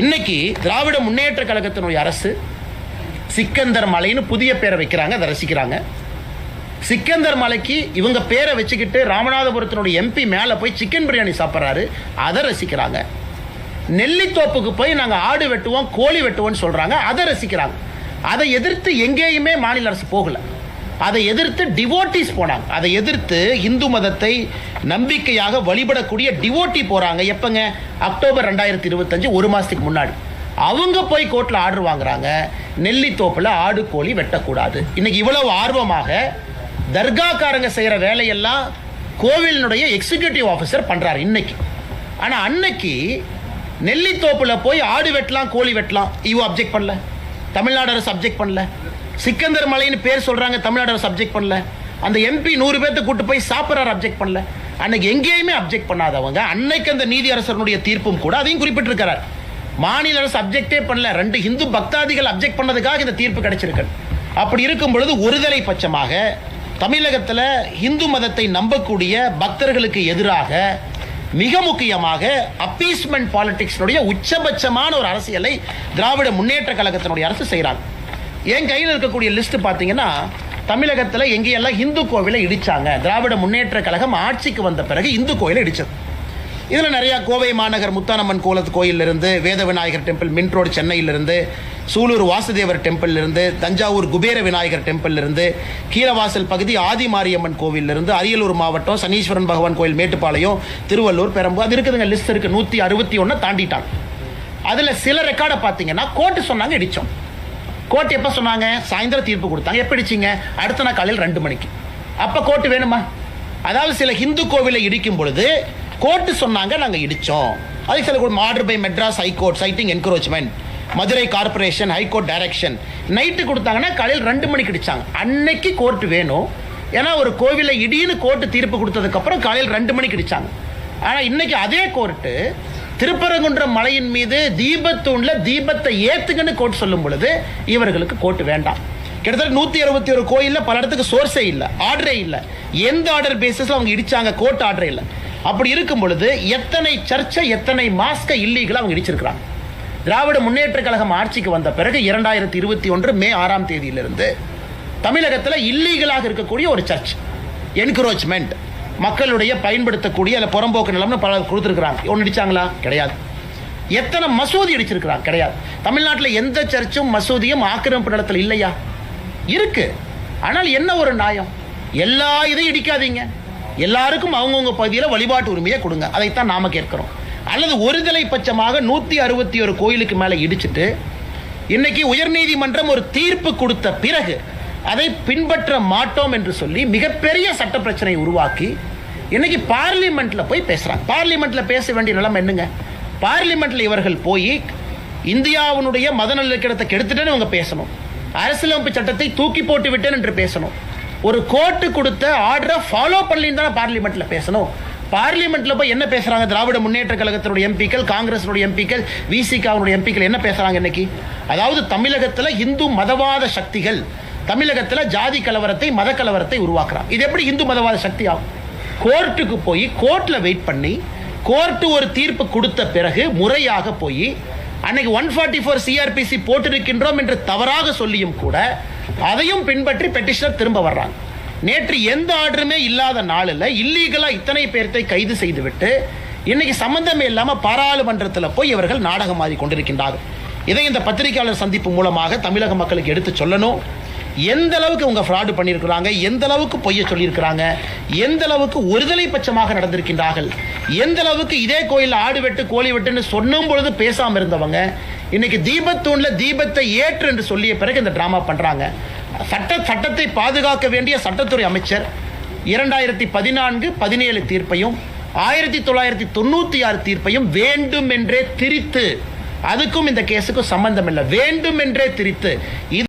இன்னைக்கு திராவிட முன்னேற்ற கழகத்தினுடைய அரசு சிக்கந்தர் மலைன்னு புதிய பேரை வைக்கிறாங்க அதை ரசிக்கிறாங்க. சிக்கந்தர் மலைக்கு இவங்க பேரை வச்சுக்கிட்டு ராமநாதபுரத்தினுடைய எம்பி மேலே போய் சிக்கன் பிரியாணி சாப்பிட்றாரு அதை ரசிக்கிறாங்க. நெல்லித்தோப்புக்கு போய் நாங்கள் ஆடு வெட்டுவோம் கோழி வெட்டுவோம்னு சொல்கிறாங்க அதை ரசிக்கிறாங்க. அதை எதிர்த்து எங்கேயுமே மாநில அரசு போகலை. அதை எதிர்த்து டிவோட்டிஸ் போனாங்க. அதை எதிர்த்து இந்து மதத்தை நம்பிக்கையாக வழிபடக்கூடிய டிவோட்டி போகிறாங்க எப்பங்க? அக்டோபர் ரெண்டாயிரத்தி இருபத்தஞ்சு ஒரு மாதத்துக்கு முன்னாடி. அவங்க போய் கோர்ட்டில் ஆர்டர் வாங்குறாங்க. நெல்லித்தோப்பில் ஆடு கோழி வெட்டக்கூடாது. இன்னைக்கு இவ்வளவு ஆர்வமாக தர்காக்காரங்க செய்கிற வேலையெல்லாம் கோவிலினுடைய எக்ஸிக்யூட்டிவ் ஆஃபீஸர் பண்ணுறாரு இன்னைக்கு. ஆனால் அன்னைக்கு நெல்லித்தோப்பில் போய் ஆடு வெட்டலாம் கோழி வெட்டலாம். இவ அப்ஜெக்ட் பண்ணல. தமிழ்நாடு அரசு அப்ஜெக்ட் பண்ணல. சிக்கந்தர் மலைன்னு பேர் சொல்கிறாங்க தமிழ்நாடு சப்ஜெக்ட் பண்ணல. அந்த எம்பி நூறு பேர்த்த கூட்டு போய் சாப்பிட்றாரு அப்ஜெக்ட் பண்ணல. அன்னைக்கு எங்கேயுமே அப்ஜெக்ட் பண்ணாதவங்க அன்னைக்கு அந்த நீதி அரசனுடைய தீர்ப்பும் கூட அதையும் குறிப்பிட்டிருக்கிறார். மாநில அரசு அப்ஜெக்டே பண்ணல ரெண்டு இந்து பக்தாதிகள் அப்ஜெக்ட் பண்ணதுக்காக இந்த தீர்ப்பு கிடைச்சிருக்கு. அப்படி இருக்கும் பொழுது ஒருதலை பட்சமாக தமிழகத்தில் இந்து மதத்தை நம்பக்கூடிய பக்தர்களுக்கு எதிராக மிக முக்கியமாக அப்பீஸ்மெண்ட் பாலிடிக்ஸினுடைய உச்சபட்சமான ஒரு அரசியலை திராவிட முன்னேற்ற கழகத்தினுடைய அரசு செய்கிறாங்க என் கையில் இருக்கக்கூடிய லிஸ்ட் பார்த்தீங்கன்னா தமிழகத்தில் எங்கேயெல்லாம் இந்து கோவிலை இடித்தாங்க திராவிட முன்னேற்ற கழகம் ஆட்சிக்கு வந்த பிறகு இந்து கோயிலை இடித்தது இதில் நிறையா கோவை மாநகர் முத்தானம்மன் கோலத்து கோயிலிருந்து வேத விநாயகர் டெம்பிள் மின் ரோடு சென்னையிலிருந்து சூலூர் வாசுதேவர் டெம்பிள்லேருந்து தஞ்சாவூர் குபேர விநாயகர் டெம்பிள்லேருந்து கீழவாசல் பகுதி ஆதி மாரியம்மன் கோவிலிருந்து அரியலூர் மாவட்டம் சனீஸ்வரன் பகவான் கோயில் மேட்டுப்பாளையம் திருவள்ளூர் பெரம்பு அது இருக்குதுங்க லிஸ்ட் இருக்குது நூற்றி அறுபத்தி ஒன்று தாண்டிட்டாங்க. அதில் சில ரெக்கார்டை பார்த்தீங்கன்னா கோர்ட்டு சொன்னாங்க இடித்தோம் கோர்ட் எப்போ சொன்னாங்க? சாயந்தரம் தீர்ப்பு கொடுத்தாங்க. எப்படிச்சிங்க அடுத்த நாள் காலையில் ரெண்டு மணிக்கு. அப்போ கோர்ட்டு வேணுமா? அதாவது சில ஹிந்து கோவிலை இடிக்கும் பொழுது கோர்ட்டு சொன்னாங்க நாங்கள் இடித்தோம் அதுக்கு சில கூட order by Madras high court citing encroachment Madurai corporation high court direction night கொடுத்தாங்கன்னா காலையில் ரெண்டு மணிக்கு இடிச்சாங்க. அன்னைக்கு கோர்ட்டு வேணும். ஏன்னா ஒரு கோவிலை இடின்னு கோர்ட்டு தீர்ப்பு கொடுத்ததுக்கப்புறம் காலையில் ரெண்டு மணிக்கு இடிச்சாங்க. ஆனால் இன்னைக்கு அதே கோர்ட்டு திருப்பரங்குன்றம் மலையின் மீது தீபத்தூண்ல தீபத்தை ஏத்துங்கன்னு கோர்ட் சொல்லும் பொழுது இவர்களுக்கு கோர்ட் வேண்டாம். கிட்டத்தட்ட நூத்தி அறுபத்தி ஒரு கோயில்ல பல இடத்துக்கு சோர்ஸே இல்லை ஆர்டரே இல்லை. எந்த ஆர்டர் பேசிஸ்ல அவங்க இடிச்சாங்க கோர்ட் ஆர்டரே இல்லை. அப்படி இருக்கும் பொழுது எத்தனை சர்ச்சை எத்தனை மாஸ்க இல்லீகலா அவங்க இடிச்சிருக்கிறாங்க. திராவிட முன்னேற்ற கழகம் ஆட்சிக்கு வந்த பிறகு இரண்டாயிரத்தி இருபத்தி ஒன்று மே ஆறாம் தேதியிலிருந்து தமிழகத்தில் இல்லீகலாக இருக்கக்கூடிய ஒரு சர்ச் என்க்ரோச்மெண்ட் மக்களுடைய பயன்படுத்தக்கூடிய அல்ல புறம்போக்கு நிலம்னு பல கொடுத்துருக்குறாங்க. ஒன்று அடித்தாங்களா கிடையாது. எத்தனை மசூதி அடிச்சிருக்கிறாங்க? கிடையாது. தமிழ்நாட்டில் எந்த சர்ச்சும் மசூதியும் ஆக்கிரமிப்பு நிலத்தில் இல்லையா? இருக்கு. ஆனால் என்ன ஒரு நியாயம்? எல்லா இதையும் இடிக்காதீங்க. எல்லாருக்கும் அவங்கவுங்க பகுதியில் வழிபாட்டு உரிமையை கொடுங்க. அதைத்தான் நாம கேட்கிறோம். அல்லது ஒருதலை பட்சமாக நூற்றி அறுபத்தி ஒரு கோயிலுக்கு மேலே இடிச்சிட்டு இன்னைக்கு உயர்நீதிமன்றம் ஒரு தீர்ப்பு கொடுத்த பிறகு அதை பின்பற்ற மாட்டோம் என்று சொல்லி மிகப்பெரிய சட்ட பிரச்சனையை உருவாக்கி இன்னைக்கு பார்லிமெண்ட்ல போய் பேசுறாங்க. பார்லிமெண்ட்ல பேச வேண்டிய நிலைமை என்னங்க? பார்லிமெண்ட்ல இவர்கள் போய் இந்தியாவினுடைய மத நல்லிணக்கத்தை கெடுத்துட்டேன்னு இவங்க பேசணும். அரசியலமைப்பு சட்டத்தை தூக்கி போட்டு விட்டேன் என்று பேசணும். ஒரு கோர்ட்டு கொடுத்த ஆர்டரை ஃபாலோ பண்ணலின்னு தானே பார்லிமெண்ட்ல பேசணும். பார்லிமெண்ட்ல போய் என்ன பேசுறாங்க? திராவிட முன்னேற்ற கழகத்தினுடைய எம்பிக்கள் காங்கிரஸினுடைய எம்பிக்கள் விசிகாவுடைய எம்பிக்கள் என்ன பேசுறாங்க இன்னைக்கு? அதாவது தமிழகத்தில் இந்து மதவாத சக்திகள் தமிழகத்தில் ஜாதி கலவரத்தை மத கலவரத்தை உருவாக்குறான். இது எப்படி இந்து மதவாத சக்தி ஆகும்? கோர்ட்டுக்கு போய் கோர்ட்டில் வெயிட் பண்ணி கோர்ட்டு ஒரு தீர்ப்பு கொடுத்த பிறகு முறையாக போய் அன்னைக்கு ஒன் ஃபார்ட்டி ஃபோர் சிஆர்பிசி போட்டிருக்கின்றோம் என்று தவறாக சொல்லியும் கூட அதையும் பின்பற்றி பெட்டிஷனர் திரும்ப வர்றாங்க. நேற்று எந்த ஆர்டருமே இல்லாத நாளில் இல்லீகலாக இத்தனை பேர்த்தை கைது செய்துவிட்டு இன்னைக்கு சம்பந்தமே இல்லாமல் பாராளுமன்றத்தில் போய் இவர்கள் நாடகம் மாறி கொண்டிருக்கின்றார்கள். இதை இந்த பத்திரிகையாளர் சந்திப்பு மூலமாக தமிழக மக்களுக்கு எடுத்து சொல்லணும். எந்த அளவுக்கு உங்க ஃப்ராடு பண்ணியிருக்கிறாங்க? எந்த அளவுக்கு பொய்ய சொல்லியிருக்கிறாங்க? எந்த அளவுக்கு ஒருதலை பட்சமாக நடந்திருக்கின்றார்கள்? எந்த அளவுக்கு இதே கோயிலில் ஆடு வெட்டு கோழி வெட்டுன்னு சொன்னும் பொழுது பேசாமல் இருந்தவங்க இன்னைக்கு தீபத்தூண்ல தீபத்தை ஏற்று என்று சொல்லிய பிறகு இந்த டிராமா பண்ணுறாங்க சட்ட சட்டத்தை பாதுகாக்க வேண்டிய சட்டத்துறை அமைச்சர் இரண்டாயிரத்தி பதினான்கு பதினேழு தீர்ப்பையும் ஆயிரத்தி தொள்ளாயிரத்தி தொண்ணூத்தி ஆறு தீர்ப்பையும் வேண்டும் என்றே திரித்து அதுக்கும் இந்த கேஸுக்கும் சம்பந்தம் இல்லை வேண்டும் என்றே திரித்து இது